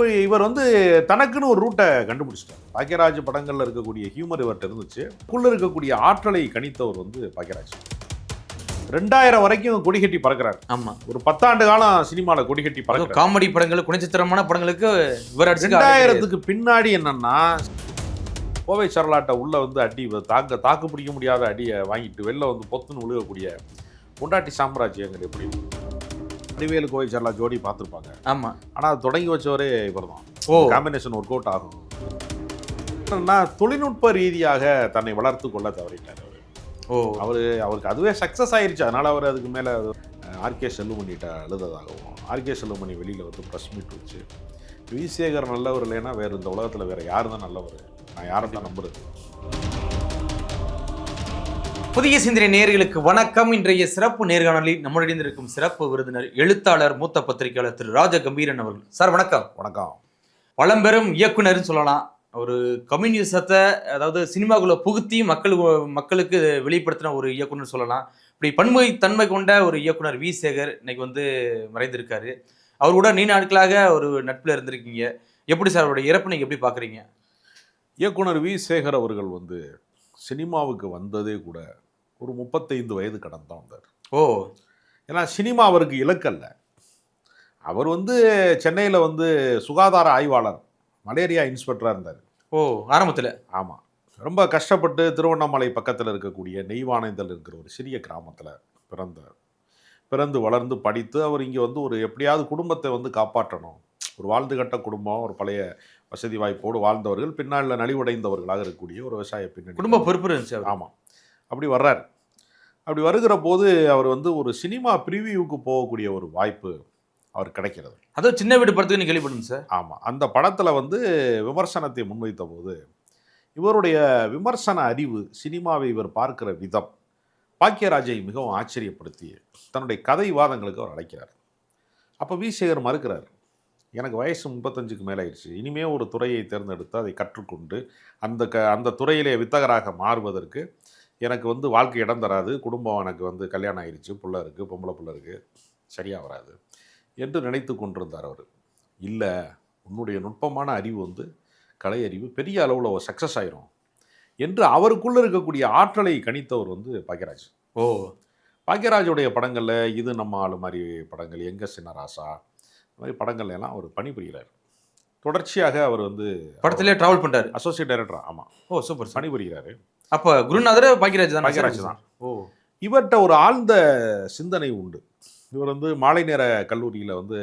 இப்போ இவர் வந்து தனக்குன்னு ஒரு ரூட்டை கண்டுபிடிச்சிட்டார். பாக்கியராஜ் படங்கள்ல இருக்கக்கூடிய ஹியூமர் இவர்கிட்ட இருந்துச்சு. உள்ள இருக்கக்கூடிய ஆற்றலை கணித்தவர் வந்து பாக்கியராஜ் ரெண்டாயிரம் வரைக்கும் கொடிகட்டி பறக்கிறார். ஆமா. ஒரு பத்தாண்டு காலம் சினிமாவில் கொடிகட்டி பறக்கிறார். காமெடி படங்கள் குணச்சித்திரமான படங்களுக்கு இவர் ரெண்டாயிரத்துக்கு பின்னாடி என்னன்னா கோவை சரலாட்டை உள்ள வந்து அடி தாக்க தாக்கு பிடிக்க முடியாத அடியை வாங்கிட்டு வெளில வந்து பொத்துன்னு விழுகக்கூடிய பொண்டாட்டி சாம்ராஜ்யங்கள் எப்படி? அறிவியல் கோவை சரலா ஜோடி பார்த்துருப்பாங்க. ஆமா. ஆனால் அது தொடங்கி வச்சவரே இவர் தான் ஓ காம்பினேஷன் ஒர்க் அவுட் ஆகும். என்னன்னா தொழில்நுட்ப ரீதியாக தன்னை வளர்த்து கொள்ள தவறிட்டார் அவர். ஓ. அவர் அவருக்கு அதுவே சக்ஸஸ் ஆயிருச்சு. அதனால அவர் அதுக்கு மேலே ஆர்கே செல்லுமணிகிட்ட அழுததாகவும் ஆர்கே செல்லுமணி வெளியில் வந்து ப்ரெஸ் மீட் வச்சு விசேகர் நல்லவர் இல்லைன்னா வேறு இந்த உலகத்தில் வேறு யார் தான் நல்லவர்? நான் யாரை தான் நம்புறது? புதிய சிந்தனை நேயர்களுக்கு வணக்கம். இன்றைய சிறப்பு நேர்காணலில் நம்முடன் இருக்கும் சிறப்பு விருந்தினர் எழுத்தாளர் மூத்த பத்திரிகையாளர் திரு ராஜ கம்பீரன் அவர்கள். சார் வணக்கம். வணக்கம். பழம்பெரும் இயக்குனர்னு சொல்லலாம். ஒரு கம்யூனிசத்தை அதாவது சினிமாக்குள்ள புகுத்தி மக்கள் மக்களுக்கு வெளிப்படுத்தின ஒரு இயக்குனர் சொல்லலாம். இப்படி பன்முக தன்மை கொண்ட ஒரு இயக்குனர் வி. சேகர் இன்னைக்கு வந்து மறைந்திருக்காரு. அவர் கூட நீண்ட நாட்களாக ஒரு நட்பில் இருந்திருக்கீங்க. எப்படி சார் அவருடைய இறப்பு நீங்க எப்படி பாக்குறீங்க? இயக்குனர் வி. சேகர் அவர்கள் வந்து சினிமாவுக்கு வந்ததே கூட ஒரு முப்பத்தைந்து வயது கடந்து தான் வந்தார் ஓ. ஏன்னா சினிமா அவருக்கு இலக்கல்ல. அவர் வந்து சென்னையில் வந்து சுகாதார ஆய்வாளர் மலேரியா இன்ஸ்பெக்டராக இருந்தார். ஓ ஆரம்பத்துல. ஆமாம் ரொம்ப கஷ்டப்பட்டு திருவண்ணாமலை பக்கத்தில் இருக்கக்கூடிய நெய்வானைந்தல் இருக்கிற ஒரு சிறிய கிராமத்தில் பிறந்தார். பிறந்து வளர்ந்து படித்து அவர் இங்கே வந்து ஒரு எப்படியாவது குடும்பத்தை வந்து காப்பாற்றணும். ஒரு வாழ்ந்து கட்ட குடும்பம் ஒரு பழைய வசதி வாய்ப்போடு வாழ்ந்தவர்கள் பின்னாளில் நலிவடைந்தவர்களாக இருக்கக்கூடிய ஒரு விவசாய பின்னணி. குடும்ப பொறுப்பு இருந்துச்சு. ஆமாம் அப்படி வர்றார். அப்படி வருகிற போது அவர் வந்து ஒரு சினிமா ப்ரிவியூவுக்கு போகக்கூடிய ஒரு வாய்ப்பு அவர் கிடைக்கிறது. அதுவும் சின்ன வீடு படத்துக்கு நீ கேள்விப்படுங்க சார். ஆமாம் அந்த படத்தில் வந்து விமர்சனத்தை முன்வைத்த போது இவருடைய விமர்சன அறிவு சினிமாவை இவர் பார்க்கிற விதம் பாக்கியராஜை மிகவும் ஆச்சரியப்படுத்தி தன்னுடைய கதை வாதங்களுக்கு அவர் அழைக்கிறார். அப்போ வி. சேகர் மறுக்கிறார் எனக்கு வயசு முப்பத்தஞ்சுக்கு மேலே ஆயிடுச்சு இனிமே ஒரு துறையை தேர்ந்தெடுத்து அதை கற்றுக்கொண்டு அந்த க அந்த துறையிலே வித்தகராக மாறுவதற்கு எனக்கு வந்து வாழ்க்கை இடம் தராது. குடும்பம் எனக்கு வந்து கல்யாணம் ஆயிடுச்சு புள்ள இருக்குது பொம்பளை புள்ள இருக்குது சரியாக வராது. என்று நினைத்து கொண்டிருந்தார் அவர். இல்லை உன்னுடைய நுட்பமான அறிவு வந்து கலை அறிவு பெரிய அளவில் சக்ஸஸ் ஆயிரும் என்று அவருக்குள்ளே இருக்கக்கூடிய ஆற்றலை கணித்தவர் வந்து பாக்யராஜ். ஓ. பாக்யராஜுடைய படங்களில் இது நம்ம ஆளு மாதிரி படங்கள் எங்க சின்னராசா இந்த மாதிரி படங்கள்ல எல்லாம் அவர் பணிபுரிகிறார். தொடர்ச்சியாக அவர் வந்து படத்திலே டிராவல் பண்றாரு அசோசியேட் டைரக்டரா ஆமாம் ஓ சூப்பர் பணிபுரிகிறாரு. அப்ப குருநாதர் பாக்கியராஜ் தான் பாக்யராஜ் தான். ஓ. இவர்கிட்ட ஒரு ஆழ்ந்த சிந்தனை உண்டு. இவர் வந்து மாலை நேர கல்லூரியில் வந்து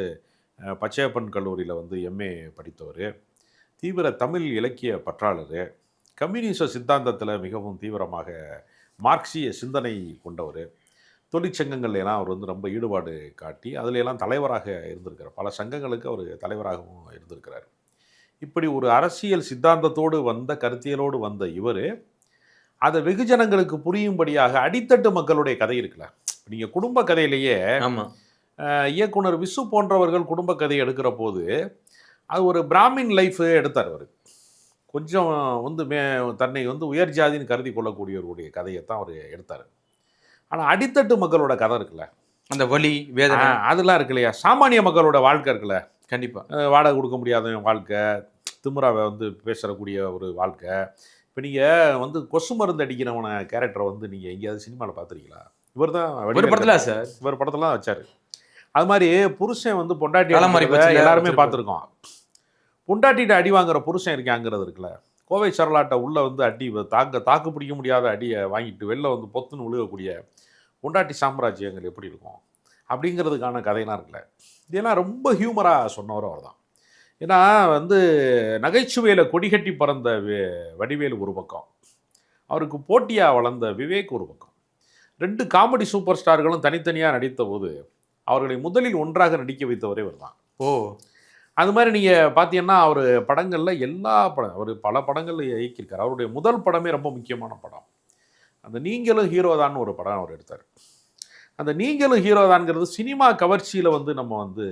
பச்சையப்பன் கல்லூரியில் வந்து எம்ஏ படித்தவர். தீவிர தமிழ் இலக்கிய பற்றாளர். கம்யூனிச சித்தாந்தத்தில் மிகவும் தீவிரமாக மார்க்சிய சிந்தனை கொண்டவர். தொழிற்சங்கங்கள்ல எல்லாம் அவர் வந்து ரொம்ப ஈடுபாடு காட்டி அதுல எல்லாம் தலைவராக இருந்திருக்கிறார். பல சங்கங்களுக்கு அவர் தலைவராகவும் இருந்திருக்கிறார். இப்படி ஒரு அரசியல் சித்தாந்தத்தோடு வந்த கருத்தியலோடு வந்த இவர் அதை வெகுஜனங்களுக்கு புரியும்படியாக அடித்தட்டு மக்களுடைய கதை இருக்குல்ல. நீங்கள் குடும்ப கதையிலேயே இயக்குனர் விசு போன்றவர்கள் குடும்ப கதை எடுக்கிற போது அது ஒரு பிராமின் லைஃப் எடுத்தார் அவர். கொஞ்சம் வந்து மே தன்னை வந்து உயர் ஜாதின்னு கருதி கொள்ளக்கூடியவருடைய கதையை தான் அவர் எடுத்தார். ஆனால் அடித்தட்டு மக்களோட கதை இருக்குல்ல. அந்த வலி வேதனை. அதெல்லாம் இருக்கு இல்லையா? சாமானிய மக்களோட வாழ்க்கை இருக்குல்ல. கண்டிப்பா. அஹ், வாடகை கொடுக்க முடியாதவன் வாழ்க்கை திமுறாவை வந்து பேசுறக்கூடிய ஒரு வாழ்க்கை இப்போ நீங்கள் வந்து கொசு மருந்து அடிக்கிறவன கேரக்டரை வந்து நீங்கள் எங்கேயாவது சினிமாவில் பார்த்துருக்கீங்களா இவர் தான் ஒரு படத்துல சார். இவர் படத்தெல்லாம் வச்சாரு. அது மாதிரி புருஷன் வந்து பொண்டாட்டி எல்லாருமே. பார்த்துருக்கோம் பொண்டாட்டிட்ட அடி வாங்குற புருஷன் இருக்காங்கிறது இருக்குல்ல. கோவை சரலாட்டை உள்ள வந்து அடி தாக்க தாக்கு பிடிக்க முடியாத அடியை வாங்கிட்டு வெளில வந்து பொத்துன்னு விழுகக்கூடிய பொண்டாட்டி சாம்ராஜ்யங்கள் எப்படி இருக்கும்? அப்படிங்கிறதுக்கான கதையெல்லாம் இருக்குல்ல. இதெல்லாம் ரொம்ப ஹியூமராக சொன்னவர் அவர் தான் ஏன்னா வந்து நகைச்சுவையில் கொடிகட்டி பறந்த வடிவேலு ஒரு பக்கம். அவருக்கு போட்டியாக வளர்ந்த விவேக் ஒரு பக்கம். ரெண்டு காமெடி சூப்பர் ஸ்டார்களும் தனித்தனியாக நடித்த போது அவர்களை முதலில் ஒன்றாக நடிக்க வைத்தவரே இவர் தான். ஓ. அது மாதிரி நீங்கள் பார்த்தீங்கன்னா அவர் படங்களில் எல்லா படம் அவர் பல படங்கள் இயக்கியிருக்கார். அவருடைய முதல் படமே ரொம்ப முக்கியமான படம். அந்த நீங்களும் ஹீரோ தான் ஒரு படம் அவர் எடுத்தார். அந்த நீங்களும் ஹீரோ தான்ங்கிறது சினிமா கவர்ச்சியில் வந்து நம்ம வந்து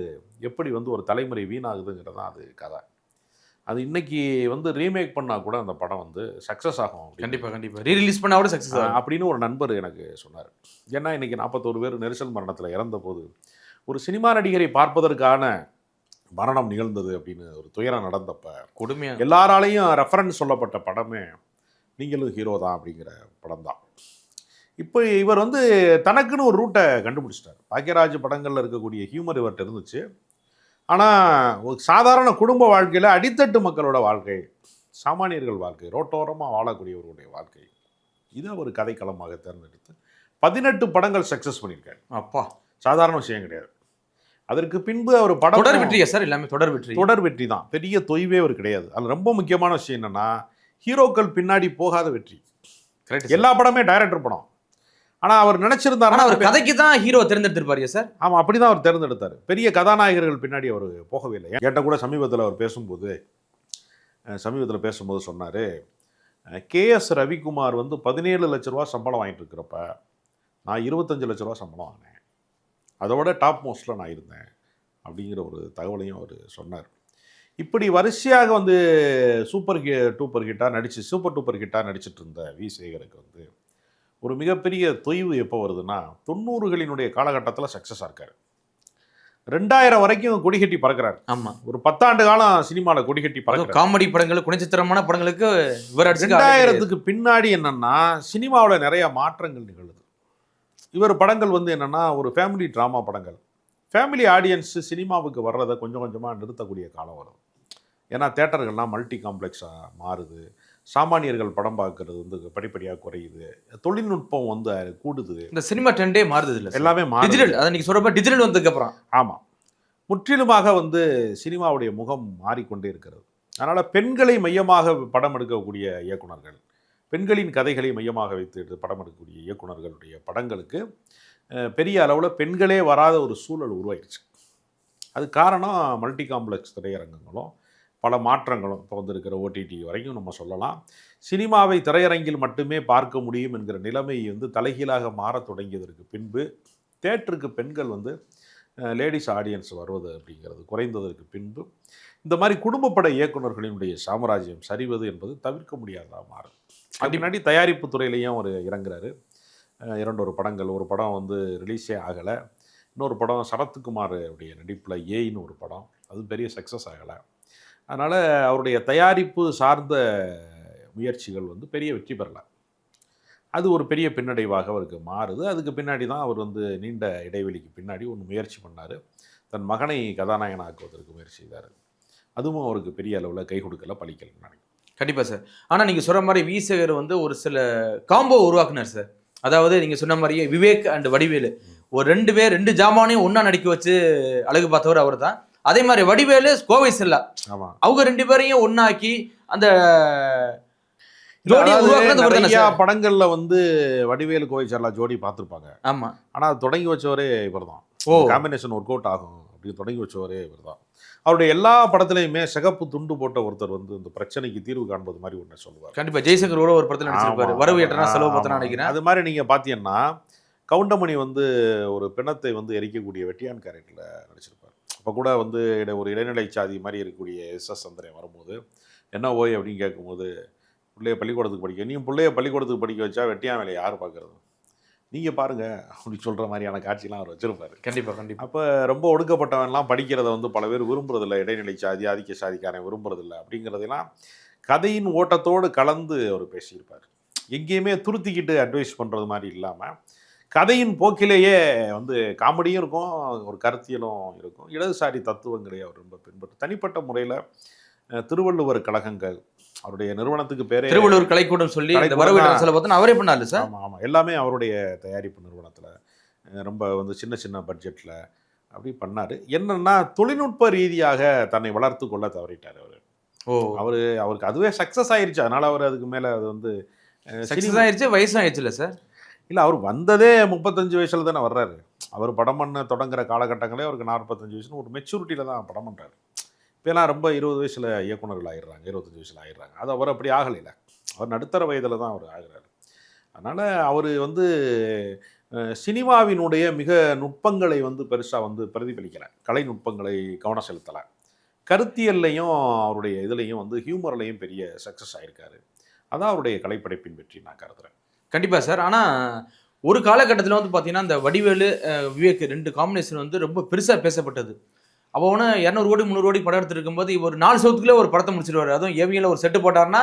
எப்படி வந்து ஒரு தலைமுறை வீணாகுதுங்கிறது தான் அது கதை. அது இன்னைக்கு வந்து ரீமேக் பண்ணால் கூட அந்த படம் வந்து சக்ஸஸ் ஆகும் அப்படின்னு. கண்டிப்பா கண்டிப்பா. ரீ ரிலீஸ் பண்ணா கூட சக்சஸ் ஆஹ் அப்படின்னு ஒரு நண்பர் எனக்கு சொன்னார். ஏன்னா இன்னைக்கு நாற்பத்தோரு பேர் நெரிசல் மரணத்தில் இறந்த போது ஒரு சினிமா நடிகரை பார்ப்பதற்கான மரணம் நிகழ்ந்தது அப்படின்னு ஒரு துயரம் நடந்தப்ப கொடுமையா. எல்லாராலையும் ரெஃபரன்ஸ் சொல்லப்பட்ட படமே நீங்களும் ஹீரோ தான் அப்படிங்கிற படம் தான் இப்போ இவர் வந்து தனக்குன்னு ஒரு ரூட்டை கண்டுபிடிச்சிட்டார். பாக்கியராஜ் படங்களில் இருக்கக்கூடிய ஹியூமர் இவர்கிட்ட இருந்துச்சு. ஆனால் ஒரு சாதாரண குடும்ப வாழ்க்கையில் அடித்தட்டு மக்களோட வாழ்க்கை சாமானியர்கள் வாழ்க்கை ரோட்டோரமாக வாழக்கூடியவர்களுடைய வாழ்க்கை இதை ஒரு கதைக்களமாக தேர்ந்தெடுத்து பதினெட்டு படங்கள் சக்ஸஸ் பண்ணியிருக்காரு. அப்பா. சாதாரண விஷயம் கிடையாது. அதற்கு பின்பு அவர் படம் தொடர் வெற்றியா சார்? எல்லாமே தொடர் வெற்றி. தொடர் வெற்றி தான். பெரிய தொய்வே ஒரு கிடையாது. அதில் ரொம்ப முக்கியமான விஷயம் என்னன்னா ஹீரோக்கள் பின்னாடி போகாத வெற்றி. கரெக்ட் எல்லா படமே டைரக்டர் படம். ஆனால் அவர் ஆனா நினைச்சிருந்தாருன்னா அவர் கதைக்கு தான் ஹீரோ தேர்ந்தெடுத்திருப்பாரு சார் ஆமாம் அப்படி தான் அவர் தேர்ந்தெடுத்தார். பெரிய கதாநாயகர்கள் பின்னாடி அவர் போகவே இல்லை கேட்ட கூட சமீபத்தில் அவர் பேசும்போது சமீபத்தில் பேசும்போது சொன்னார் கேஎஸ் ரவிக்குமார் வந்து பதினேழு லட்ச ரூபா சம்பளம் வாங்கிட்டு இருக்கிறப்ப நான் இருபத்தஞ்சு லட்ச ரூபா சம்பளம் வாங்கினேன். அதோட டாப் மோஸ்ட்டில் நான் இருந்தேன் அப்படிங்கிற ஒரு தகவலையும் அவர் சொன்னார். இப்படி வரிசையாக வந்து சூப்பர் ஹி டூப்பர் ஹிட்டாக நடிச்சு சூப்பர் டூப்பர் ஹிட்டாக நடிச்சிட்டு இருந்த வி சேகருக்கு வந்து ஒரு மிகப்பெரிய தொய்வு எப்போ வருதுன்னா தொண்ணூறுகளினுடைய காலகட்டத்தில் சக்ஸஸாக இருக்கார். ரெண்டாயிரம் வரைக்கும் கொடிகட்டி பறக்கிறார். ஆமா. ஒரு பத்தாண்டு காலம் சினிமாவில் கொடிகட்டி பறக்கிறார். காமெடி படங்கள் குணச்சித்திரமான படங்களுக்கு இவர் ரெண்டாயிரத்துக்கு பின்னாடி என்னன்னா சினிமாவில் நிறைய மாற்றங்கள் நிகழுது. இவர் படங்கள் வந்து என்னன்னா ஒரு ஃபேமிலி ட்ராமா படங்கள். ஃபேமிலி ஆடியன்ஸ் சினிமாவுக்கு வர்றதை கொஞ்சம் கொஞ்சமாக நிறுத்தக்கூடிய காலம் வரும். ஏன்னா தேட்டர்கள்லாம் மல்டி காம்ப்ளெக்ஸாக மாறுது. சாமானியர்கள் படம் பார்க்கறது வந்து படிப்படியாக குறையுது. தொழில்நுட்பம் வந்து கூடுது. இந்த சினிமா ட்ரெண்டே மாறுது இல்ல எல்லாமே டிஜிட்டல் அதை நீங்க சொல்றப்ப டிஜிட்டல் வந்ததுக்கு அப்புறம் ஆமாம் முற்றிலுமாக வந்து சினிமாவுடைய முகம் மாறிக்கொண்டே இருக்கிறது. அதனால் பெண்களை மையமாக படம் எடுக்கக்கூடிய இயக்குனர்கள் பெண்களின் கதைகளை மையமாக வைத்து எடுத்து படம் எடுக்கக்கூடிய இயக்குனர்களுடைய படங்களுக்கு பெரிய அளவில் பெண்களே வராத ஒரு சூழல் உருவாயிருச்சு அது காரணம் மல்டி காம்ப்ளெக்ஸ் திரையரங்கங்களும் பல மாற்றங்களும் இப்போ வந்திருக்கிற ஓடிடி வரைக்கும் நம்ம சொல்லலாம். சினிமாவை திரையரங்கில் மட்டுமே பார்க்க முடியும் என்கிற நிலைமை வந்து தலைகீழாக மாறத் தொடங்கியதற்கு பின்பு தேட்டருக்கு பெண்கள் வந்து லேடிஸ் ஆடியன்ஸ் வருவது அப்படிங்கிறது குறைந்ததற்கு பின்பு இந்த மாதிரி குடும்பப்பட இயக்குனர்களினுடைய சாம்ராஜ்யம் சரிவது என்பது தவிர்க்க முடியாததாக மாறுது அதுக்கு முன்னாடி தயாரிப்பு துறையிலையும் அவர் இறங்குறாரு. அஹ் இரண்டு ஒரு படங்கள் ஒரு படம் வந்து ரிலீஸே ஆகலை. இன்னொரு படம் சரத்குமார் உடைய நடிப்பில் ஏயின்னு ஒரு படம். அது பெரிய சக்ஸஸ் ஆகலை. அதனால் அவருடைய தயாரிப்பு சார்ந்த முயற்சிகள் வந்து பெரிய வெற்றி பெறலை. அது ஒரு பெரிய பின்னடைவாக அவருக்கு மாறுது. அதுக்கு பின்னாடி தான் அவர் வந்து நீண்ட இடைவெளிக்கு பின்னாடி ஒன்று முயற்சி பண்ணார். தன் மகனை கதாநாயகனாக்குவதற்கு முயற்சி செய்தார். அதுவும் அவருக்கு பெரிய அளவில் கை கொடுக்கல பழிக்கலன்னு நினைக்கிறேன். கண்டிப்பா சார். ஆனா நீங்க சொல்ற மாதிரி வீசகர் வந்து ஒரு சில காம்போ உருவாக்குனார் சார். அதாவது நீங்க சொன்ன மாதிரியே விவேக் அண்ட் வடிவேலு. ஒரு ரெண்டு பேர் ரெண்டு ஜாமானையும் ஒண்ணா நடிக்க வச்சு அழகு பார்த்தவர் அவர் தான் அதே மாதிரி வடிவேலு கோவை செல்லா. அவங்க ரெண்டு பேரையும் ஒண்ணாக்கி அந்த நிறைய? படங்கள்ல வந்து வடிவேலு கோவை சரலா ஜோடி பார்த்துருப்பாங்க. ஆமா. ஆனால் அது தொடங்கி வச்சவரே இவர் தான் ஓ காம்பினேஷன் ஒர்க் அவுட் ஆகும் அப்படின்னு தொடங்கி வச்சவரே இவர் தான் அவருடைய எல்லா படத்துலையுமே சிகப்பு துண்டு போட்ட ஒருத்தர் வந்து இந்த பிரச்சனைக்கு தீர்வு காண்பது மாதிரி ஒன்று சொல்லுவார். கண்டிப்பா ஜெய்சங்கர் ஒரு படத்துல நடிச்சிருப்பாரு. வரவு ஏற்றனா செலவு ஆமா, பார்த்தனா நினைக்கிறேன். அது மாதிரி நீங்கள் பார்த்தீங்கன்னா கவுண்டமணி வந்து ஒரு பிணத்தை வந்து எரிக்கக்கூடிய வெட்டியான் கேரக்டரில் நடிச்சிருப்பார். அப்போ கூட வந்து ஒரு இடைநிலை சாதி மாதிரி இருக்கக்கூடிய எஸ் எஸ் சந்திரன் வரும்போது என்ன ஓய் அப்படின்னு கேட்கும்போது பிள்ளைய பள்ளிக்கூடத்துக்கு படிக்க நீ பிள்ளைய பள்ளிக்கூடத்துக்கு படிக்க வச்சா வெட்டியான் வேலையை யார் பார்க்கறது நீங்கள் பாருங்க அப்படி சொல்கிற மாதிரியான காட்சிலாம் அவர் வச்சிருப்பாரு. கண்டிப்பா கண்டிப்பா. அப்போ ரொம்ப ஒடுக்கப்பட்டவன்லாம் படிக்கிறத வந்து பல பேர் விரும்புறதில்ல. இடைநிலை சாதி ஆதிக்க சாதிக்காரன் விரும்புறதில்ல அப்படிங்கிறதெல்லாம் கதையின் ஓட்டத்தோடு கலந்து அவர் பேசியிருப்பார். எங்கேயுமே துருத்திக்கிட்டு அட்வைஸ் பண்ணுறது மாதிரி இல்லாமல் கதையின் போக்கிலேயே வந்து காமெடியும் இருக்கும் ஒரு கருத்தியலும் இருக்கும். இடதுசாரி தத்துவங்களை அவர் ரொம்ப பின்பற்று தனிப்பட்ட முறையில் திருவள்ளுவர் கழகங்கள் அவருடைய நிறுவனத்துக்கு பேரே திருவள்ளூர் கலைக்கூடம் சொல்லி பார்த்தா அவரே பண்ணாரு சார்? ஆமாம் ஆமாம் எல்லாமே அவருடைய தயாரிப்பு நிறுவனத்தில் ரொம்ப வந்து சின்ன சின்ன பட்ஜெட்டில் அப்படி பண்ணார். என்னன்னா தொழில்நுட்ப ரீதியாக தன்னை வளர்த்து கொள்ள தவறிட்டார் அவர். ஓ. அவர் அவருக்கு அதுவே சக்ஸஸ் ஆயிருச்சு. அதனால் அவர் அதுக்கு மேலே அது வந்து சக்சஸ் ஆயிருச்சு வயசும் ஆயிடுச்சுல சார்? இல்லை அவர் வந்ததே முப்பத்தஞ்சு வயசில் தானே வர்றாரு. அவர் படம் பண்ண தொடங்குற காலகட்டங்களே அவருக்கு நாற்பத்தஞ்சு வயசுன்னு ஒரு மெச்சூரிட்டியில் தான் படம் பண்ணுறாரு இப்போலாம் ரொம்ப இருபது வயசில் இயக்குனர்கள் ஆயிடுறாங்க இருபத்தஞ்சு வயசில் ஆயிடுறாங்க. அது அவர் அப்படி ஆகலைல அவர் நடுத்தர வயதில் தான் அவர் ஆகிறாரு. அதனால் அவர் வந்து சினிமாவினுடைய மிக நுட்பங்களை வந்து பெருசாக வந்து பிரதிபலிக்கலை. கலை நுட்பங்களை கவனம் செலுத்தலை. கருத்தியல்லையும் அவருடைய இதுலேயும் வந்து ஹியூமர்லையும் பெரிய சக்ஸஸ் ஆகியிருக்காரு அதான் அவருடைய கலைப்படைப்பின் வெற்றி நான் கருதுகிறேன் கண்டிப்பா சார். ஆனா ஒரு காலகட்டத்தில் வந்து பார்த்தீங்கன்னா இந்த வடிவேலு விவேக் ரெண்டு காம்பினேஷன் வந்து ரொம்ப பெருசா பேசப்பட்டது. அப்போ ஒன்று இரநூறு கோடி முந்நூறு கோடி படம் எடுத்துருக்கும் போது ஒரு நாலு சவுத்துக்குள்ளே ஒரு படத்தை முடிச்சிருவாரு. அதுவும் ஏவியில் ஒரு செட்டு போட்டாருன்னா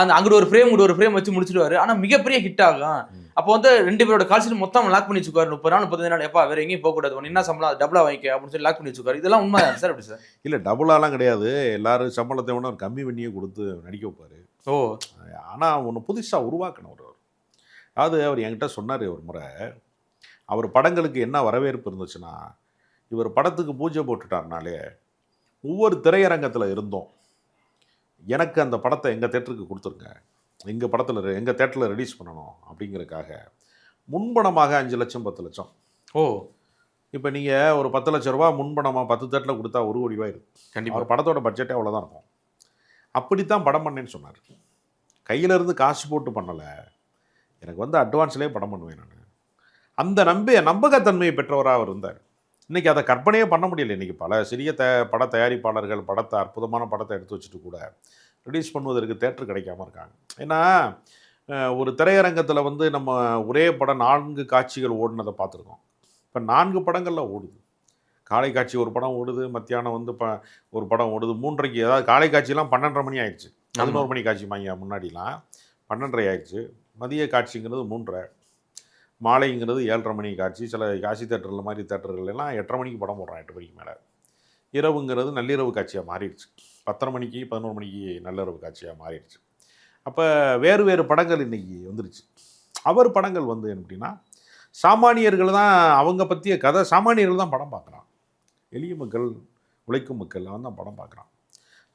அந்த அங்கிட்டு ஒரு ஃப்ரேம் இங்கிட்டு ஒரு ஃப்ரேம் வச்சு முடிச்சிடுவாரு ஆனால் மிகப்பெரிய ஹிட் ஆகும். அப்போ வந்து ரெண்டு பேரோட கால்ஷீட் மொத்தம் லாக் பண்ணி வச்சுக்குவாரு முப்பது நாள் முப்பது நாள் எப்பா வேற எங்கேயும் போகக்கூடாது உனக்கு என்ன சம்பளம்? டபுளா வாங்கிக்க அப்படின்னு சொல்லி லாக் பண்ணி வச்சுக்குவாரு இதெல்லாம் உண்மை சார்? அப்படி சார்? இல்லை டபுளாலாம் கிடையாது. எல்லாரும் சம்பளத்தை விட கம்மி பண்ணியே கொடுத்து நடிக்க வைப்பார். ஓ. ஆனால் ஒன்று புதுசாக உருவாக்கணும் அவர். அதாவது அவர் என்கிட்ட சொன்னார் ஒரு முறை. அவர் படங்களுக்கு என்ன வரவேற்பு இருந்துச்சுன்னா இவர் படத்துக்கு பூஜை போட்டுட்டாருனாலே ஒவ்வொரு திரையரங்கத்தில் இருந்தோம். எனக்கு அந்த படத்தை எங்கள் தேட்டருக்கு கொடுத்துருங்க எங்கள் படத்தில் எங்கள் தேட்டரில் ரிலீஸ் பண்ணணும் அப்படிங்கிறதுக்காக முன்பணமாக அஞ்சு லட்சம் பத்து லட்சம். ஓ. இப்போ நீங்கள் ஒரு பத்து லட்ச ரூபா முன்பணமாக பத்து தேட்டரில் கொடுத்தா ஒரு கோடி ரூபாய் இருக்கு கண்டிப்பா. அவர் படத்தோட பட்ஜெட்டே அவ்வளோதான் இருக்கும். அப்படித்தான் படம் பண்ணேன்னு சொன்னார். கையில இருந்து காசு போட்டு பண்ணலை. எனக்கு வந்து அட்வான்ஸ்லேயே படம் பண்ணுவேன் நான். அந்த நம்பி நம்பகத்தன்மையை பெற்றவராக அவர் இருந்தார். இன்றைக்கி அதை கற்பனையே பண்ண முடியல. இன்றைக்கி பல சிறிய த பட தயாரிப்பாளர்கள் படத்தை அற்புதமான படத்தை எடுத்து வச்சுட்டு கூட ரிலீஸ் பண்ணுவதற்கு தேட்டர் கிடைக்காம இருக்காங்க. ஏன்னா ஒரு திரையரங்கத்தில் வந்து நம்ம ஒரே படம் நான்கு காட்சிகள் ஓடினதை பார்த்துருக்கோம். இப்போ நான்கு படங்களில் ஓடுது. காலை காட்சி ஒரு படம் ஓடுது மத்தியானம் வந்து ப ஒரு படம் ஓடுது மூன்றரைக்கு அதாவது காலை காட்சியெல்லாம் பன்னெண்டரை மணி ஆயிடுச்சு. பதினோரு மணி காட்சி மையா முன்னாடிலாம். பன்னெண்டரை ஆயிடுச்சு. மதிய காட்சிங்கிறது மூன்றரை. மாலைங்கிறது ஏழரை மணி காட்சி. சில காசி தேட்டரில் மாதிரி தேட்டர்கள் எல்லாம் எட்டரை மணிக்கு படம் போடுறான் எட்டு மணிக்கு மேலே. இரவுங்கிறது நள்ளிரவு காட்சியாக மாறிடுச்சு. பத்தரை மணிக்கு பதினோரு மணிக்கு நள்ளிரவு காட்சியாக மாறிடுச்சு. அப்போ வேறு வேறு படங்கள் இன்றைக்கி வந்துருச்சு. அவர் படங்கள் வந்து எப்படின்னா சாமானியர்கள் தான் அவங்க பற்றிய கதை சாமானியர்கள் தான் படம் பார்க்குறான் எளிய மக்கள் உழைக்கும் மக்கள் அவன் தான் படம் பார்க்குறான்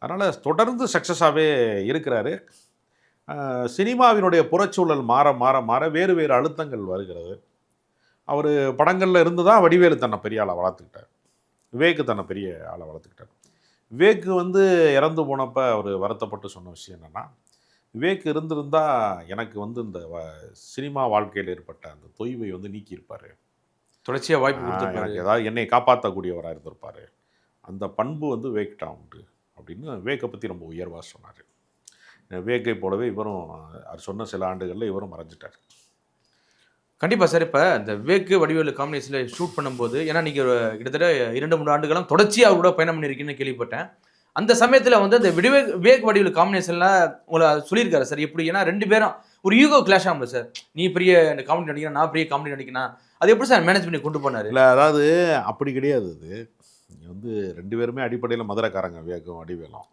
அதனால் தொடர்ந்து சக்ஸஸாகவே இருக்கிறாரு. சினிமாவினுடைய புறச்சூழல் மாற மாற மாற வேறு வேறு அழுத்தங்கள் வருகிறது. அவர் படங்களில் இருந்து தான் வடிவேலு தன்னை பெரிய ஆளை வளர்த்துக்கிட்டார். விவேக்கு தன்னை பெரிய ஆளை வளர்த்துக்கிட்டார். விவேக்கு வந்து இறந்து போனப்போ அவர் வருத்தப்பட்டு சொன்ன விஷயம் என்னென்னா விவேக் இருந்திருந்தா எனக்கு வந்து இந்த சினிமா வாழ்க்கையில் ஏற்பட்ட அந்த தொய்வை வந்து நீக்கியிருப்பார். தொடர்ச்சியா வாய்ப்பு கொடுத்துருப்பாரு. எனக்கு ஏதாவது என்னை காப்பாற்றக்கூடியவராக இருந்திருப்பார். அந்த பண்பு வந்து விவேக்கிட்ட உண்டு அப்படின்னு விவேக்கை பற்றி ரொம்ப உயர்வாக சொன்னார். விவேக்கை போலவே இவரும் அவர் சொன்ன சில ஆண்டுகளில் இவரும் மறைஞ்சிட்டார். கண்டிப்பா சார் இப்ப இந்த விவேக் வடிவேலு காம்பினேஷன்ல ஷூட் பண்ணும்போது ஏன்னா நீங்க ஒரு கிட்டத்தட்ட இரண்டு மூணு ஆண்டுகளும் தொடர்ச்சியா அவர் கூட பயணம் பண்ணிருக்கீங்கன்னு கேள்விப்பட்டேன். அந்த சமயத்துல வந்து அந்த விவேக் விவேக் வடிவேலு காம்பினேஷன்ல உங்களை சொல்லியிருக்காரு சார் எப்படி? ஏன்னா ரெண்டு பேரும் ஒரு யூகோ கிளாஷ் ஆகும்ல சார். நீ பெரிய காமெடி நடிக்கிறேன் நான் பெரிய காமெடி நடிக்கிறேன் அது எப்படி சார் மேனேஜ் பண்ணி கொண்டு போனாரு? இல்லை அதாவது அப்படி கிடையாது அது. இங்க வந்து ரெண்டு பேருமே அடிப்படையில் மதுரைக்காரங்க விவேக்கும் வடிவேலும்.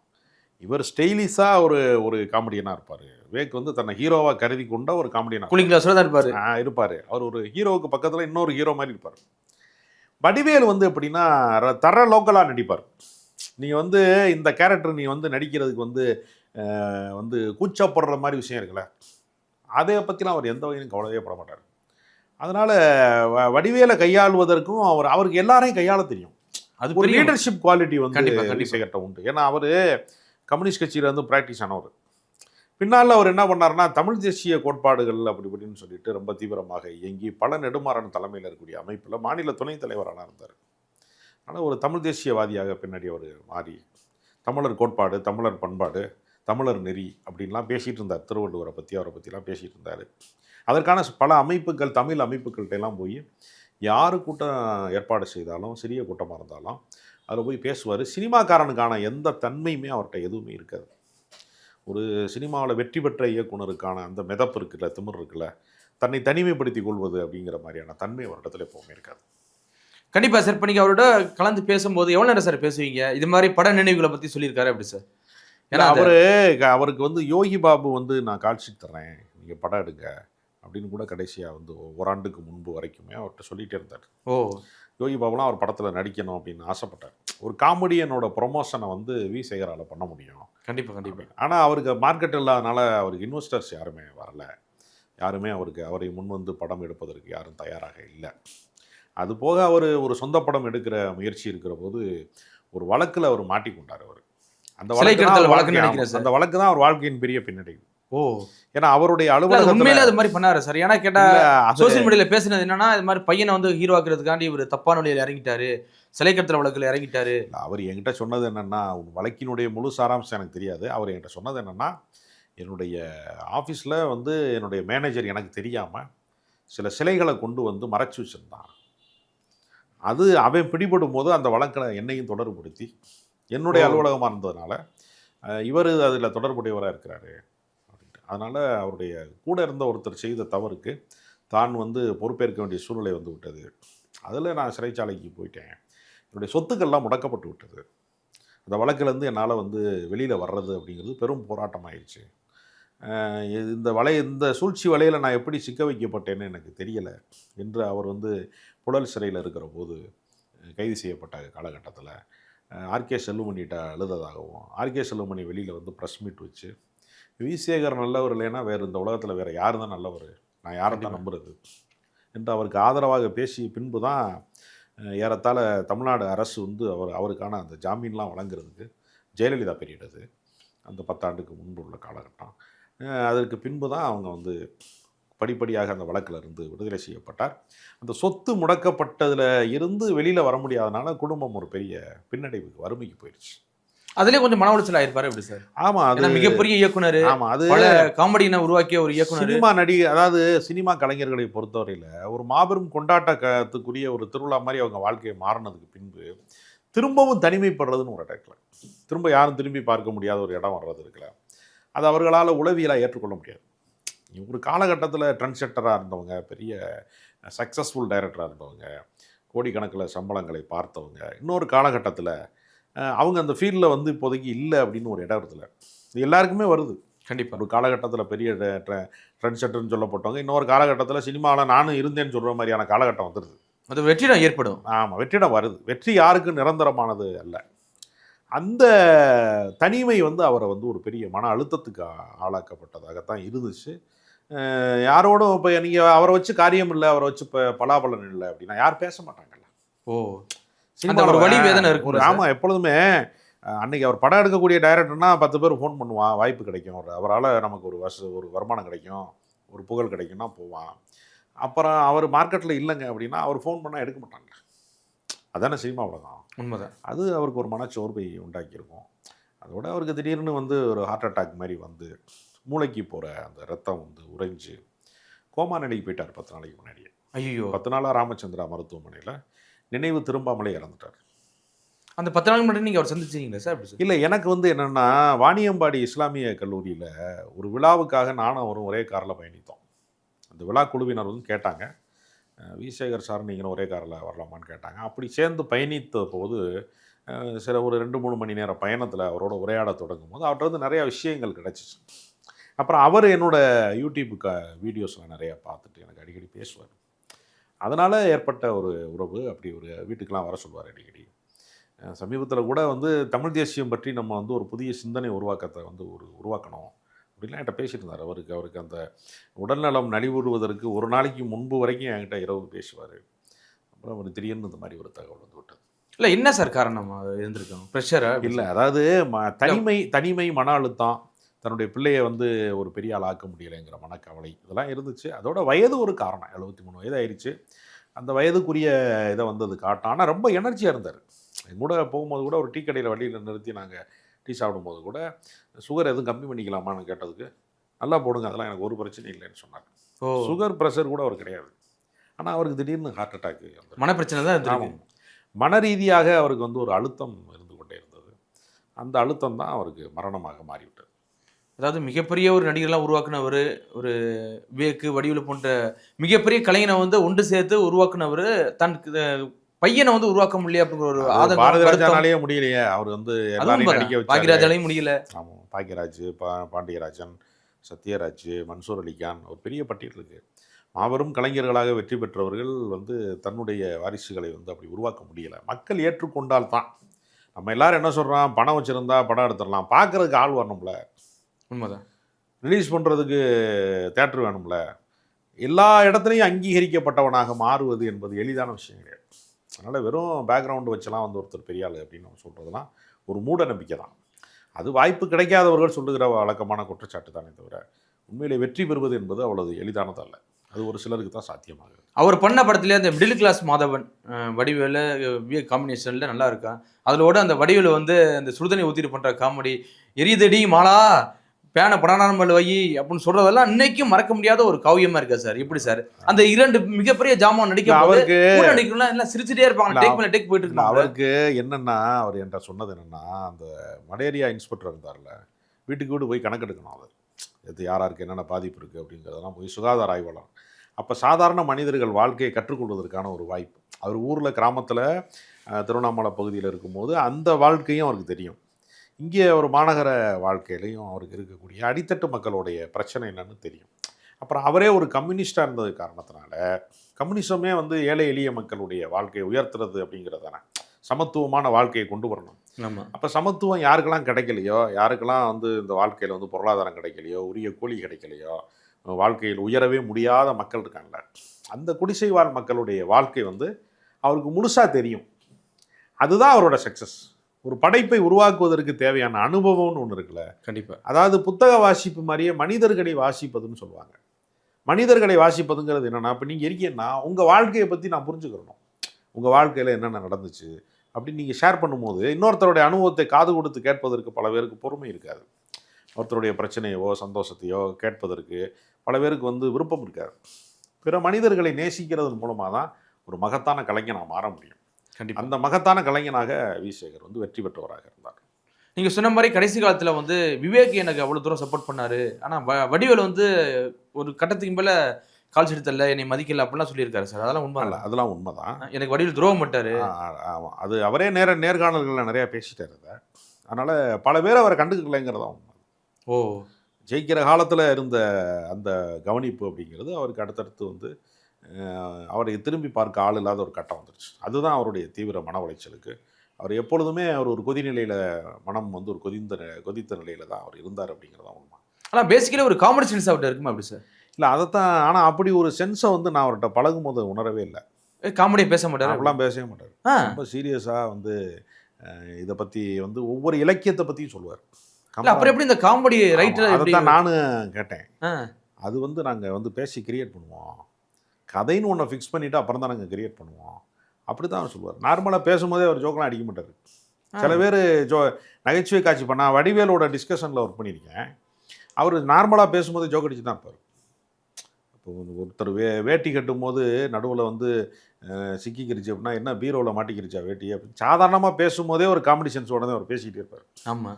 இவர் ஸ்டைலிஷாக ஒரு ஒரு காமெடியனாக இருப்பார். விவேக் வந்து தன்னை ஹீரோவாக கருதி கொண்ட ஒரு காமெடியனாக கூலிங் கிளாஸ்ல தான் இருப்பாரு. ஆ இருப்பார். அவர் ஒரு ஹீரோவுக்கு பக்கத்தில் இன்னொரு ஹீரோ மாதிரி இருப்பார். வடிவேல் வந்து எப்படின்னா தர லோக்கலாக நடிப்பார். நீ வந்து இந்த கேரக்டர் நீ வந்து நடிக்கிறதுக்கு வந்து வந்து கூச்சப்படுற மாதிரி விஷயம் இருக்குல்ல. அதை பற்றிலாம் அவர் எந்த வகையிலும் கவலையே பட மாட்டார். அதனால் வடிவேலை கையாளுவதற்கும் அவர் அவருக்கு எல்லாரையும் கையாள தெரியும். அது ஒரு லீடர்ஷிப் குவாலிட்டி வந்து. விஜயகிட்ட உண்டு. ஏன்னா அவர் கம்யூனிஸ்ட் கட்சியில் வந்து ப்ராக்டிஸ் ஆனவர். பின்னால் அவர் என்ன பண்ணாருன்னா தமிழ் தேசிய கோட்பாடுகள் அப்படி இப்படின்னு சொல்லிட்டு ரொம்ப தீவிரமாக இயங்கி பல நெடுமாறன் தலைமையில் இருக்கக்கூடிய அமைப்பில் மாநில துணைத் தலைவராக இருந்தார். ஆனால் ஒரு தமிழ் தேசியவாதியாக பின்னாடி அவர் மாறி தமிழர் கோட்பாடு தமிழர் பண்பாடு தமிழர் நெறி அப்படின்லாம் பேசிகிட்டு இருந்தார். திருவள்ளுவரை பற்றி அவரை பற்றிலாம் பேசிகிட்டு இருந்தார். அதற்கான பல அமைப்புகள் தமிழ் அமைப்புகள்கிட்ட எல்லாம் போய் யார் கூட்டம் ஏற்பாடு செய்தாலும் சிறிய கூட்டமாக இருந்தாலும் அதில் போய் பேசுவார். சினிமாக்காரனுக்கான எந்த தன்மையுமே அவர்கிட்ட எதுவுமே இருக்காது. ஒரு சினிமாவில் வெற்றி பெற்ற இயக்குனருக்கான அந்த மிதப்பு இருக்குல்ல திமிர் இருக்குல்ல தன்னை தனிமைப்படுத்திக் கொள்வது அப்படிங்கிற மாதிரியான தன்மை அவரிடத்துல எப்பவுமே இருக்காது. கண்டிப்பா சார். இப்போ நீங்க அவரோட கலந்து பேசும்போது எவ்வளவு நேரம் சார் பேசுவீங்க? இது மாதிரி பட நினைவுகளை பத்தி சொல்லியிருக்காரு அப்படி சார்? ஏன்னா அவரு அவருக்கு வந்து யோகி பாபு வந்து நான் காட்சி தர்றேன் நீங்கள் படம் எடுங்க அப்படின்னு கூட கடைசியாக வந்து ஓராண்டுக்கு முன்பு வரைக்குமே அவர்கிட்ட சொல்லிகிட்டே இருந்தார். ஓ. யோகி பாபுலாம் அவர் படத்தில் நடிக்கணும் அப்படின்னு ஆசைப்பட்டார். ஒரு காமெடியனோட ப்ரொமோஷனை வந்து வி. சேகரால் பண்ண முடியும். கண்டிப்பா கண்டிப்பா. ஆனால் அவருக்கு மார்க்கெட் இல்லாதனால அவருக்கு இன்வெஸ்டர்ஸ் யாருமே வரல. யாருமே அவருக்கு அவரை முன் வந்து படம் எடுப்பதற்கு யாரும் தயாராக இல்லை. அது போக அவர் ஒரு சொந்த படம் எடுக்கிற முயற்சி இருக்கிற போது ஒரு வழக்கில் அவர் மாட்டிக்கொண்டார் அவர். அந்த வழக்கு. அந்த வழக்கு தான் அவர் வாழ்க்கையின் பெரிய பின்னடைவு. ஓ. ஏன்னா அவருடைய அலுவலகத்துல உண்மையில அது மாதிரி பண்ணாரு சார். ஏன்னா கேட்டா சோசியல் மீடியால பேசுனது என்னன்னா இது மாதிரி பையனை வந்து ஹீரோ ஆக்குறதுக்காண்டி இவர் தப்பான வழியில இறங்கிட்டாரு. சிலை கடத்தல் வழக்குல இறங்கிட்டாரு. அவர் என்கிட்ட சொன்னது என்னன்னா வழக்கினுடைய முழு சாராம்சம் எனக்கு தெரியாது. அவர் என்கிட்ட சொன்னது என்னன்னா என்னுடைய ஆஃபீஸில் வந்து என்னுடைய மேனேஜர் எனக்கு தெரியாமல் சில சிலைகளை கொண்டு வந்து மறைச்சு வச்சுருந்தான். அது அவன் பிடிபடும் போது அந்த வழக்கில் என்னையும் தொடர்புபடுத்தி என்னுடைய. அலுவலகமாக இருந்ததுனால இவர் அதில் தொடர்புடையவராக இருக்கிறாரு. அதனால் அவருடைய கூட இருந்த ஒருத்தர் செய்த தவறுக்கு தான் வந்து பொறுப்பேற்க வேண்டிய சூழ்நிலை வந்து விட்டது. அதில் நான் சிறைச்சாலைக்கு போயிட்டேன். என்னுடைய சொத்துக்கள்லாம் முடக்கப்பட்டு விட்டது. அந்த வழக்கிலேருந்து என்னால் வந்து வெளியில் வர்றது அப்படிங்கிறது பெரும் போராட்டம் ஆயிடுச்சு இந்த வலை இந்த சூழ்ச்சி வலையில் நான் எப்படி சிக்க வைக்கப்பட்டேன்னு எனக்கு தெரியலை. என்று அவர் வந்து புழல் சிறையில் இருக்கிற போது கைது செய்யப்பட்ட காலகட்டத்தில் ஆர்கே செல்லுமணிகிட்ட அழுததாகவும் ஆர்கே செல்லுமணி வெளியில் வந்து ப்ரெஸ் மீட் வச்சு விசேகர் நல்லவர் இல்லைன்னா வேறு இந்த உலகத்தில் வேறு யார் தான் நல்லவர்? நான் யாரை தான். நம்புறது? என்று அவருக்கு ஆதரவாக பேசிய பின்பு தான் ஏறத்தாழ தமிழ்நாடு அரசு வந்து அவர் அவருக்கான அந்த ஜாமீன்லாம் வழங்குறதுக்கு ஜெயலலிதா பீரியட் அந்த பத்தாண்டுக்கு முன்பு உள்ள காலகட்டம். அதற்கு பின்பு தான் அவங்க வந்து படிப்படியாக அந்த வழக்கில் இருந்து விடுதலை செய்யப்பட்டார். அந்த சொத்து முடக்கப்பட்டதில் இருந்து வெளியில் வர முடியாதனால குடும்பம் ஒரு பெரிய பின்னடைவுக்கு வறுமைக்கு போயிடுச்சு. அதுலயே கொஞ்சம் மன உளைச்சல் ஆயிருப்பாரு எப்படி சார்? ஆமாம் அது மிகப்பெரிய இயக்குனர் ஆமாம் அது பல காமெடியினை உருவாக்கிய ஒரு இயக்குனர். சினிமா நடி அதாவது சினிமா கலைஞர்களை பொறுத்தவரையில் ஒரு மாபெரும் கொண்டாட்டத்துக்குரிய ஒரு திருவிழா மாதிரி அவங்க வாழ்க்கையை மாறினதுக்கு பின்பு திரும்பவும் தனிமைப்படுறதுன்னு ஒரு இடத்துல. திரும்ப யாரும் திரும்பி பார்க்க முடியாத ஒரு இடம் வர்றது இருக்குல்ல. அது அவர்களால் உளவியலாக ஏற்றுக்கொள்ள முடியாது. ஒரு காலகட்டத்தில் ட்ரெண்ட் செட்டராக இருந்தவங்க பெரிய சக்ஸஸ்ஃபுல் டைரக்டராக இருந்தவங்க கோடிக்கணக்கில் சம்பளங்களை பார்த்தவங்க இன்னொரு காலகட்டத்தில் அவங்க அந்த ஃபீல்டில் வந்து இப்போதைக்கு இல்லை அப்படின்னு ஒரு இடம் இருக்குல்ல இது எல்லாருக்குமே வருது. கண்டிப்பா. ஒரு காலகட்டத்தில் பெரிய ட்ரெண்ட் செட்டர்னு சொல்லப்பட்டவங்க இன்னொரு காலகட்டத்தில் சினிமாவில் நானும் இருந்தேன்னு சொல்கிற மாதிரியான காலகட்டம் வந்துடுது அது வெற்றிடம் ஏற்படும். ஆமாம் வெற்றிடம் வருது. வெற்றி யாருக்கும் நிரந்தரமானது அல்ல. அந்த தனிமை வந்து அவரை வந்து ஒரு பெரிய மன அழுத்தத்துக்கு ஆளாக்கப்பட்டதாகத்தான் இருந்துச்சு. யாரோடும் இப்போ நீங்கள் அவரை வச்சு காரியம் இல்லை அவரை வச்சு இப்போ பலாபலன் இல்லை அப்படின்னா யார் பேச மாட்டாங்கல்ல. ஓ அந்த ஒரு வலி வேதனை இருக்கும் ஆமாம் எப்பொழுதுமே அன்னைக்கு அவர் படம் எடுக்கக்கூடிய டைரக்டர்னா பத்து பேர் ஃபோன் பண்ணுவான் வாய்ப்பு கிடைக்கும். ஒரு அவரால் நமக்கு ஒரு வச ஒரு வருமானம் கிடைக்கும் ஒரு புகழ் கிடைக்கும்னா போவான். அப்புறம் அவர் மார்க்கெட்டில் இல்லைங்க அப்படின்னா அவர் ஃபோன் பண்ணால் எடுக்க மாட்டாங்க. அதானே சினிமா உலகம். உண்மைதான். அது அவருக்கு ஒரு மனச்சோர்வை உண்டாக்கியிருக்கும். அதோட அவருக்கு திடீர்னு வந்து ஒரு ஹார்ட் அட்டாக் மாதிரி வந்து மூளைக்கு போகிற அந்த ரத்தம் வந்து உறைஞ்சு கோமா நிலைக்கு போயிட்டார் பத்து நாளைக்கு முன்னாடியே. ஐயோ பத்து நாளாக ராமச்சந்திரா மருத்துவமனையில் நினைவு திரும்பாமலே இறந்துட்டார். அந்த பத்து நாள் முன்னாடி நீங்க அவர் சந்திச்சீங்களா சார்? இல்லை எனக்கு வந்து என்னென்னா வாணியம்பாடி இஸ்லாமிய கல்லூரியில் ஒரு விழாவுக்காக நானும் அவரும் ஒரே காரில் பயணித்தோம். அந்த விழா குழுவினர் வந்து கேட்டாங்க அஹ், வி சேகர் சார் நீங்கள் ஒரே காரில் வரலாமான்னு கேட்டாங்க. அப்படி சேர்ந்து பயணித்த போது சில ஒரு ரெண்டு மூணு மணி நேர பயணத்தில் அவரோட உரையாட தொடங்கும் போது அவர்கிட்ட வந்து நிறையா விஷயங்கள் கிடச்சிச்சு. அப்புறம் அவர் என்னோட யூடியூப் க வீடியோஸில் நிறையா பார்த்துட்டு எனக்கு அடிக்கடி பேசுவார். அதனால் ஏற்பட்ட ஒரு உறவு அப்படி ஒரு வீட்டுக்கெலாம் வர சொல்லுவார் அடிக்கடி. சமீபத்தில் கூட வந்து தமிழ் தேசியம் பற்றி நம்ம வந்து ஒரு புதிய சிந்தனை உருவாக்கத்தை வந்து ஒரு உருவாக்கணும் அப்படிலாம் என்கிட்ட பேசிட்டு இருந்தார் அவருக்கு அவருக்கு அந்த உடல்நலம் நலிவுறுவதற்கு ஒரு நாளைக்கு முன்பு வரைக்கும் என்கிட்ட இரவு பேசுவார். அப்புறம் அவர் திடீர்னு இந்த மாதிரி ஒரு தகவல் வந்து விட்டது. இல்ல என்ன சார் காரணம்? இருந்திருக்கும். ப்ரெஷரா இல்லை அதாவது ம தனிமை தனிமை மன அழுத்தம் தன்னுடைய பிள்ளையை வந்து ஒரு பெரிய ஆள் ஆக்க முடியலைங்கிற மனக்கவலை இதெல்லாம் இருந்துச்சு. அதோட வயது ஒரு காரணம். எழுபத்தி மூணு வயது ஆயிடுச்சு அந்த வயதுக்குரிய இதை வந்து அது காட்டும். ஆனால் ரொம்ப எனர்ஜியாக இருந்தார். கூட போகும்போது கூட ஒரு டீ கடையில் வண்டியில் நிறுத்தி நாங்கள் டீ சாப்பிடும்போது கூட சுகர் எதுவும் கம்மி பண்ணிக்கலாமான்னு கேட்டதுக்கு நல்லா போடுங்க அதெல்லாம் எனக்கு ஒரு பிரச்சனையும் இல்லைன்னு சொன்னார். ஓ. சுகர் ப்ரெஷர் கூட அவர் கிடையாது. ஆனால் அவருக்கு திடீர்னு ஹார்ட் அட்டாக் மனப்பிரச்சனை தான் ஆமாம். மன ரீதியாக அவருக்கு வந்து ஒரு அழுத்தம் இருந்து கொண்டே இருந்தது. அந்த அழுத்தம் தான் அவருக்கு மரணமாக மாறிவிட்டது. அதாவது மிகப்பெரிய ஒரு நடிகர்லாம் உருவாக்குனவர் ஒரு விவேக்கு வடிவில் போன்ற மிகப்பெரிய கலைஞனை வந்து ஒன்று சேர்த்து உருவாக்குனவர் தன் பையனை வந்து உருவாக்க முடியல அப்படிங்கிற ஒரு ஆதங்கம், பாரதி வருத்தம். ராஜானாலேயே முடியலையே. அவர் வந்து பாக்யராஜாலையும் முடியல. ஆமாம் பாக்யராஜ் பா பாண்டியராஜன் சத்யராஜ் மன்சூர் அலிகான் ஒரு பெரிய பட்டியல் இருக்கு. மாபெரும் கலைஞர்களாக வெற்றி பெற்றவர்கள் வந்து தன்னுடைய வாரிசுகளை வந்து அப்படி உருவாக்க முடியலை. மக்கள் ஏற்றுக்கொண்டால் தான் நம்ம எல்லாரும் என்ன சொல்கிறோம் பணம் வச்சுருந்தா படம் எடுத்துடலாம். பார்க்கறதுக்கு ஆள் வரணும்ல. உண்மைதான். ரிலீஸ் பண்ணுறதுக்கு தேட்டர் வேணும்ல. எல்லா இடத்துலையும் அங்கீகரிக்கப்பட்டவனாக மாறுவது என்பது எளிதான விஷயம் கிடையாது. அதனால் வெறும் பேக்ரவுண்டு வச்செல்லாம் வந்து ஒருத்தர் பெரிய ஆள் அப்படின்னு நம்ம சொல்கிறதுலாம் ஒரு மூட நம்பிக்கை தான். அது வாய்ப்பு கிடைக்காதவர்கள் சொல்லுகிற வழக்கமான குற்றச்சாட்டு தானே தவிர உண்மையிலே வெற்றி பெறுவது என்பது அவ்வளவு எளிதானது அல்ல. அது ஒரு சிலருக்கு தான் சாத்தியமாகுது. அவர் பண்ண படத்துல அந்த மிடில் கிளாஸ் மாதவன் வடிவேலு விவேக் காம்பினேஷன்ல நல்லா இருக்கான் அதோட அந்த வடிவேலு வந்து அந்த சுடுதண்ணி ஊத்திட்டு பண்ற காமெடி எரியுதடி மாலா பேனை படாமல் வை அப்படின்னு சொல்றதெல்லாம் இன்னைக்கும் மறக்க முடியாத ஒரு காவியமா இருக்கு சார். எப்படி சார்? அந்த இரண்டு மிகப்பெரிய ஜாமான் நடிக்கும் போது அவருக்கு நடிக்கலாம் எல்லாம் சிரிச்சுட்டே இருப்பாங்க. டேக் மேல டேக் போயிட்டு இருக்காங்க அவருக்கு என்னன்னா அவர் என்கிட்ட சொன்னது என்னன்னா அந்த மலேரியா இன்ஸ்பெக்டர் இருந்தார்ல வீட்டுக்கு வீடு போய் கணக்கெடுக்கணும் அவர். இது யாராருக்கு என்னென்ன பாதிப்பு இருக்குது அப்படிங்கிறதெல்லாம் போய் சுகாதார ஆய்வாளர். அப்போ சாதாரண மனிதர்கள் வாழ்க்கையை கற்றுக்கொள்வதற்கான ஒரு வாய்ப்பு. அவர் ஊரில் கிராமத்தில் திருவண்ணாமலை பகுதியில் இருக்கும்போது அந்த வாழ்க்கையும் அவருக்கு தெரியும். இங்கே ஒரு மாநகர வாழ்க்கையிலையும் அவருக்கு இருக்கக்கூடிய அடித்தட்டு மக்களுடைய பிரச்சனை என்னன்னு தெரியும். அப்புறம் அவரே ஒரு கம்யூனிஸ்டாக இருந்தது காரணத்தினால கம்யூனிசமே வந்து ஏழை எளிய மக்களுடைய வாழ்க்கையை உயர்த்துறது அப்படிங்கிறது தானே சமத்துவமான வாழ்க்கையை கொண்டு வரணும். ஆமா. அப்போ சமத்துவம் யாருக்கெல்லாம் கிடைக்கலையோ யாருக்கெல்லாம் வந்து இந்த வாழ்க்கையில் வந்து பொருளாதாரம் கிடைக்கலையோ உரிய கூலி கிடைக்கலையோ வாழ்க்கையில் உயரவே முடியாத மக்கள் இருக்காங்கல்ல அந்த குடிசை வாழ் மக்களுடைய வாழ்க்கை வந்து அவருக்கு முழுசாக தெரியும். அதுதான் அவரோட சக்ஸஸ் ஒரு படைப்பை உருவாக்குவதற்கு தேவையான அனுபவம்னு ஒன்று இருக்குல்ல? கண்டிப்பா. அதாவது புத்தக வாசிப்பு மாதிரியே மனிதர்களை வாசிப்பதுன்னு சொல்லுவாங்க. மனிதர்களை வாசிப்பதுங்கிறது என்னன்னா இப்போ நீங்கள் இருக்கீங்கன்னா உங்கள் வாழ்க்கையை பற்றி நான் புரிஞ்சுக்கிறணும் உங்கள் வாழ்க்கையில் என்னென்ன நடந்துச்சு? அப்படின்னு நீங்கள் ஷேர் பண்ணும்போது இன்னொருத்தருடைய அனுபவத்தை காது கொடுத்து கேட்பதற்கு பல பேருக்கு பொறுமை இருக்காது. ஒருத்தருடைய பிரச்சனையோ சந்தோஷத்தையோ கேட்பதற்கு பல பேருக்கு வந்து விருப்பம் இருக்காது. பிற மனிதர்களை நேசிக்கிறதன் மூலமாக தான் ஒரு மகத்தான கலைஞனாக மாற முடியும். கண்டிப்பா. அந்த மகத்தான கலைஞனாக வி சேகர் வந்து வெற்றி பெற்றவராக இருந்தார். நீங்க சொன்ன மாதிரி கடைசி காலத்துல வந்து விவேக் எனக்கு அவ்வளவு தூரம் சப்போர்ட் பண்ணாரு. ஆனா வ- வடிவேலு வந்து ஒரு கட்டத்துக்கு மேல கால் செலுத்தல என்னை மதிக்கல அப்படிலாம் சொல்லியிருக்காரு சார். அதெல்லாம் உண்மை அல்ல அதெல்லாம் உண்மைதான். எனக்கு வடிவேல் துரோகம் பண்ணிட்டாரு. ஆமாம் அது அவரே நேர நேர்காணல்களில் நிறையா பேசிட்டார் இதை. அதனால் பல பேர் அவரை கண்டுக்கலைங்கிறதா உண்மை. ஓ. ஜெயிக்கிற காலத்தில் இருந்த அந்த கவனிப்பு அப்படிங்கிறது அவருக்கு அடுத்தடுத்து வந்து அவரை திரும்பி பார்க்க ஆள் இல்லாத ஒரு கட்டம் வந்துருச்சு. அதுதான் அவருடைய தீவிர மன உளைச்சலுக்கு. அவர் எப்பொழுதுமே அவர் ஒரு கொதிநிலையில் மனம் வந்து ஒரு கொதிந்த கொதித்த நிலையில் தான் அவர் இருந்தார் அப்படிங்கிறதா உண்மை. ஆனா பேசிக்கலி ஒரு காமெடி சென்ஸ் அவர்கிட்ட இருக்குமா அப்படி சார் இல்லை அதைத்தான் ஆனால் அப்படி ஒரு சென்ஸை வந்து நான் அவர்கிட்ட பழகும் போது உணரவே இல்லை. காமெடியா பேச மாட்டாரு? அப்படிலாம் பேசவே மாட்டார். ரொம்ப சீரியஸாக வந்து இதை பற்றி வந்து ஒவ்வொரு இலக்கியத்தை பற்றியும் சொல்லுவார். அப்புறம் எப்படி இந்த காமெடி ரைட்டர் அதைத்தான் நானும் கேட்டேன். அது வந்து நாங்கள் வந்து பேசி கிரியேட் பண்ணுவோம். கதைன்னு ஒன்றை ஃபிக்ஸ் பண்ணிவிட்டு அப்புறம் தான் நாங்கள் கிரியேட் பண்ணுவோம். அப்படி தான் அவர் சொல்லுவார். நார்மலாக பேசும்போதே அவர் ஜோக்கெலாம் அடிக்க மாட்டார். சில பேர் ஜோ நகைச்சுவை காட்சி பண்ண வடிவேலோட டிஸ்கஷனில் ஒர்க் பண்ணியிருக்கேன். அவர் நார்மலாக பேசும்போது ஜோக் அடிச்சு தான் இருப்பார் இப்போ ஒருத்தர் வே வேட்டி கட்டும் போது நடுவில் வந்து சிக்கிக்கிருச்சு அப்படின்னா என்ன பீரோவில் மாட்டிக்கிருச்சா வேட்டி அப்படின்னு சாதாரணமாக பேசும்போதே ஒரு காமெடி சென்ஸோட அவர் பேசிக்கிட்டே இருப்பார். ஆமா.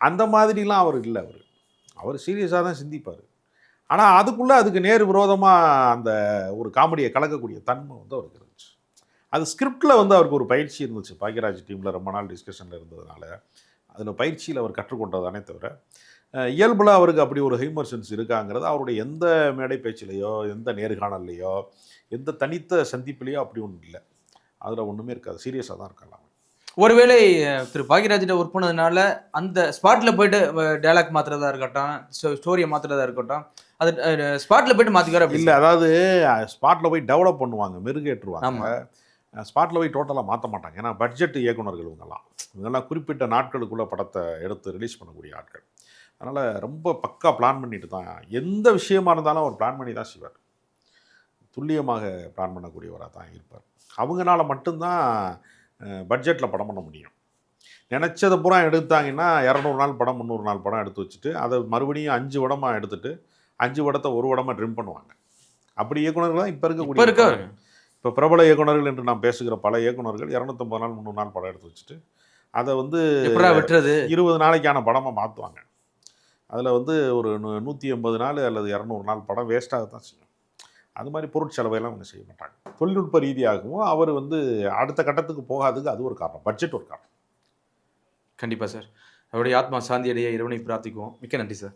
அந்த மாதிரிலாம் அவர் இல்லை அவர். அவர் சீரியஸாக தான் சிந்திப்பார். ஆனால் அதுக்குள்ளே அதுக்கு நேர் விரோதமாக அந்த ஒரு காமெடியை கலக்கக்கூடிய தன்மை வந்து அவருக்கு இருந்துச்சு. அது ஸ்கிரிப்டில் வந்து அவருக்கு ஒரு பயிற்சி இருந்துச்சு. பாக்கியராஜ் டீமில் ரொம்ப நாள் டிஸ்கஷனில் இருந்ததுனால அதில் பயிற்சியில் அவர் கற்றுக்கொண்டதானே தவிர இயல்பில் அவருக்கு அப்படி ஒரு ஹைமர் இருக்காங்கிறது அவருடைய எந்த மேடை பேச்சிலையோ எந்த நேர்காணல்லையோ எந்த தனித்த சந்திப்புலையோ அப்படி ஒன்றும் இல்லை. அதில் ஒன்றுமே இருக்காது. சீரியஸாக தான் இருக்கலாம். ஒருவேளை திரு பாக்யராஜிட்ட ஒர்க் பண்ணதுனால அந்த ஸ்பாட்ல போயிட்டு டயலாக் மாத்துறதா இருக்கட்டும் ஸ்டோரியை மாத்துறதா இருக்கட்டும் அது ஸ்பாட்ல போயிட்டு அப்படி இல்லை அதாவது ஸ்பாட்டில் போய் டெவலப் பண்ணுவாங்க மெருகேற்றுவாங்க. ஸ்பாட்டில் போய் டோட்டலாக மாற்ற மாட்டாங்க. ஏன்னா பட்ஜெட் இயக்குனர்கள் இவங்கெல்லாம். இவங்கெல்லாம் குறிப்பிட்ட நாட்களுக்குள்ள படத்தை எடுத்து ரிலீஸ் பண்ணக்கூடிய ஆட்கள். அதனால் ரொம்ப பக்கா பிளான் பண்ணிட்டு தான் எந்த விஷயமா இருந்தாலும் அவர் பிளான் பண்ணி தான் செய்வார். துல்லியமாக பிளான் பண்ணக்கூடியவராக தான் இருப்பார். அவங்கனால மட்டும்தான் பட்ஜெட்டில் படம் பண்ண முடியும். நினச்சதை பூரா எடுத்தாங்கன்னா இரநூறு நாள் படம் முந்நூறு நாள் படம் எடுத்து வச்சுட்டு அதை மறுபடியும் அஞ்சு படமாக எடுத்துட்டு அஞ்சு படத்தை ஒரு படமாக ட்ரிம் பண்ணுவாங்க. அப்படி இயக்குனர்கள் தான் இப்போ இருக்கக்கூடிய இருக்க இப்போ பிரபல இயக்குனர்கள் என்று நாம் பேசுகிற பல இயக்குனர்கள் இரநூத்தம்பது நாள் முந்நூறு நாள் படம் எடுத்து வச்சுட்டு அதை வந்து வெட்டுறது? இருபது நாளைக்கான படமாக மாற்றுவாங்க அதில் வந்து ஒரு நூ- நூற்றி எண்பது நாள் அல்லது இரநூறு நாள் படம் வேஸ்ட்டாக தான் செய்யும். அது மாதிரி பொருட்செலவையெல்லாம் அவங்க செய்ய மாட்டாங்க. தொழில்நுட்ப ரீதியாகவும் அவர் வந்து அடுத்த கட்டத்துக்கு போகாததுக்கு அது ஒரு காரணம். பட்ஜெட் ஒரு காரணம். கண்டிப்பாக சார். அவருடைய ஆத்மா சாந்தி அடைய இறைவனை பிரார்த்திக்குவோம். மிக்க நன்றி சார்.